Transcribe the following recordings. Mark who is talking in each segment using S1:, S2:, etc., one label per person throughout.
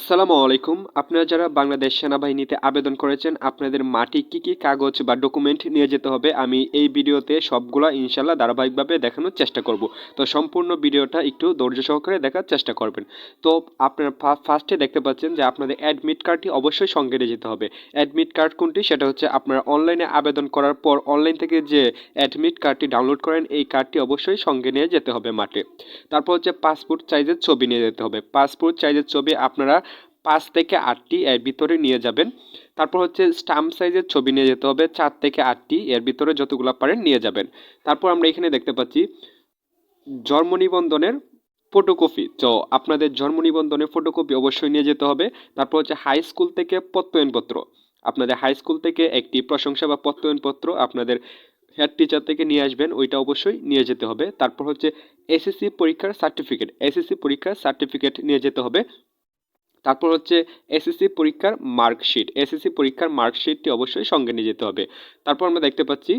S1: আসসালামু আলাইকুম। আপনারা যারা বাংলাদেশ সেনাবাহিনীতে আবেদন করেছেন, আপনাদের মাটি কি কি কাগজ বা ডকুমেন্ট নিয়ে যেতে হবে, আমি এই ভিডিওতে সবগুলা ইনশাল্লাহ ধারাবাহিকভাবে দেখানোর চেষ্টা করব। তো সম্পূর্ণ ভিডিওটা একটু ধৈর্য সহকারে দেখার চেষ্টা করবেন। তো আপনারা ফার্স্টে দেখতে পাচ্ছেন যে আপনাদের অ্যাডমিট কার্ডটি অবশ্যই সঙ্গে নিয়ে যেতে হবে। অ্যাডমিট কার্ড কোনটি? সেটা হচ্ছে আপনারা অনলাইনে আবেদন করার পর অনলাইন থেকে যে অ্যাডমিট কার্ডটি ডাউনলোড করেন, এই কার্ডটি অবশ্যই সঙ্গে নিয়ে যেতে হবে মাঠে। তারপর হচ্ছে পাসপোর্ট সাইজের ছবি নিয়ে যেতে হবে। পাসপোর্ট সাইজের ছবি আপনারা পাঁচ থেকে আটটি এর ভিতরে নিয়ে যাবেন। তারপর হচ্ছে স্টাম্প সাইজের ছবি নিয়ে যেতে হবে, চার থেকে আটটি এর ভিতরে যতগুলো পারেন নিয়ে যাবেন। তারপর আমরা এখানে দেখতে পাচ্ছি জন্ম নিবন্ধনের ফটোকপি। তো আপনাদের জন্ম নিবন্ধনের ফটোকপি অবশ্যই নিয়ে যেতে হবে। তারপর হচ্ছে হাই স্কুল থেকে প্রত্যয়নপত্র। আপনাদের হাই স্কুল থেকে একটি প্রশংসা বা প্রত্যয়নপত্র আপনাদের হেড টিচার থেকে নিয়ে আসবেন, ওইটা অবশ্যই নিয়ে যেতে হবে। তারপর হচ্ছে এসএসসি পরীক্ষার সার্টিফিকেট এসএসসি পরীক্ষার সার্টিফিকেট নিয়ে যেতে হবে। তারপর হচ্ছে এসএসসি পরীক্ষার মার্কশিট। এসএসসি পরীক্ষার মার্কশিটটি অবশ্যই সঙ্গে নিয়ে যেতে হবে। তারপর আমরা দেখতে পাচ্ছি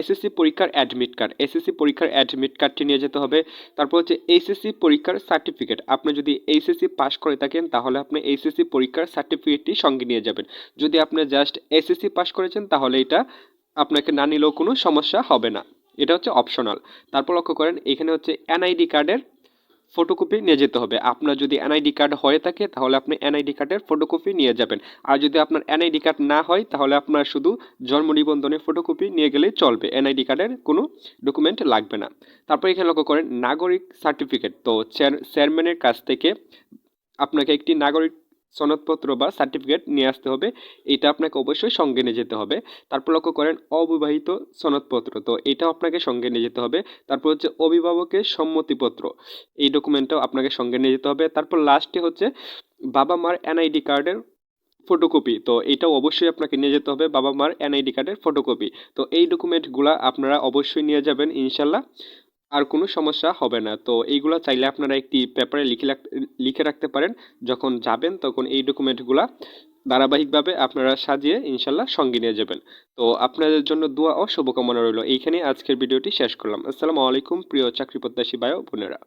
S1: এসএসসি পরীক্ষার অ্যাডমিট কার্ড এসএসসি পরীক্ষার অ্যাডমিট কার্ডটি নিয়ে যেতে হবে। তারপর হচ্ছে এইচএসসি পরীক্ষার সার্টিফিকেট আপনি যদি এইচএসসি পাস করে থাকেন, তাহলে আপনি এইচএসসি পরীক্ষার সার্টিফিকেটটি সঙ্গে নিয়ে যাবেন। যদি আপনি জাস্ট এসএসসি পাস করেছেন, তাহলে এটা আপনাকে না নিলেও কোনো সমস্যা হবে না। এটা হচ্ছে অপশনাল তারপর লক্ষ্য করেন, এখানে হচ্ছে এনআইডি কার্ডের ফটোকপি নিয়ে যেতে হবে। আপনার যদি এনআইডি কার্ড হয়ে থাকে, তাহলে আপনি এনআইডি কার্ডের ফটোকপি নিয়ে যাবেন। আর যদি আপনার এনআইডি কার্ড না হয়, তাহলে আপনার শুধু জন্ম নিবন্ধনের ফটোকপি নিয়ে গেলেই চলবে। এনআইডি কার্ডের কোনো ডকুমেন্ট লাগবে না। তারপর এখানে লক্ষ্য করেন, নাগরিক সার্টিফিকেট। তো চেয়ারম্যানের কাছ থেকে আপনাকে একটি নাগরিক সনদপত্র বা সার্টিফিকেট নিয়ে আসতে হবে। এটা আপনাকে অবশ্যই সঙ্গে নিয়ে যেতে হবে। তারপর লক্ষ্য করেন অবিবাহিত সনদপত্র। তো এটাও আপনাকে সঙ্গে নিয়ে যেতে হবে। তারপর হচ্ছে অভিভাবকের সম্মতিপত্র। এই ডকুমেন্টটাও আপনাকে সঙ্গে নিয়ে যেতে হবে। তারপর লাস্টে হচ্ছে বাবা মার এনআইডি কার্ডের ফটোকপি তো এটাও অবশ্যই আপনাকে নিয়ে যেতে হবে বাবা মার এনআইডি কার্ডের ফটোকপি তো এই ডকুমেন্টগুলো আপনারা অবশ্যই নিয়ে যাবেন ইনশাল্লাহ। আর কোনো সমস্যা হবে না। তো এইগুলো চাইলে আপনারা একটি পেপারে লিখে লিখে রাখতে পারেন। যখন যাবেন তখন এই ডকুমেন্টগুলা ধারাবাহিকভাবে আপনারা সাজিয়ে ইনশাল্লাহ সঙ্গে নিয়ে যাবেন। তো আপনাদের জন্য দোয়া ও শুভকামনা রইল। এইখানে আজকের ভিডিওটি শেষ করলাম। আসসালামু আলাইকুম, প্রিয় চাকরি প্রত্যাশী বায়ো বোনেরা।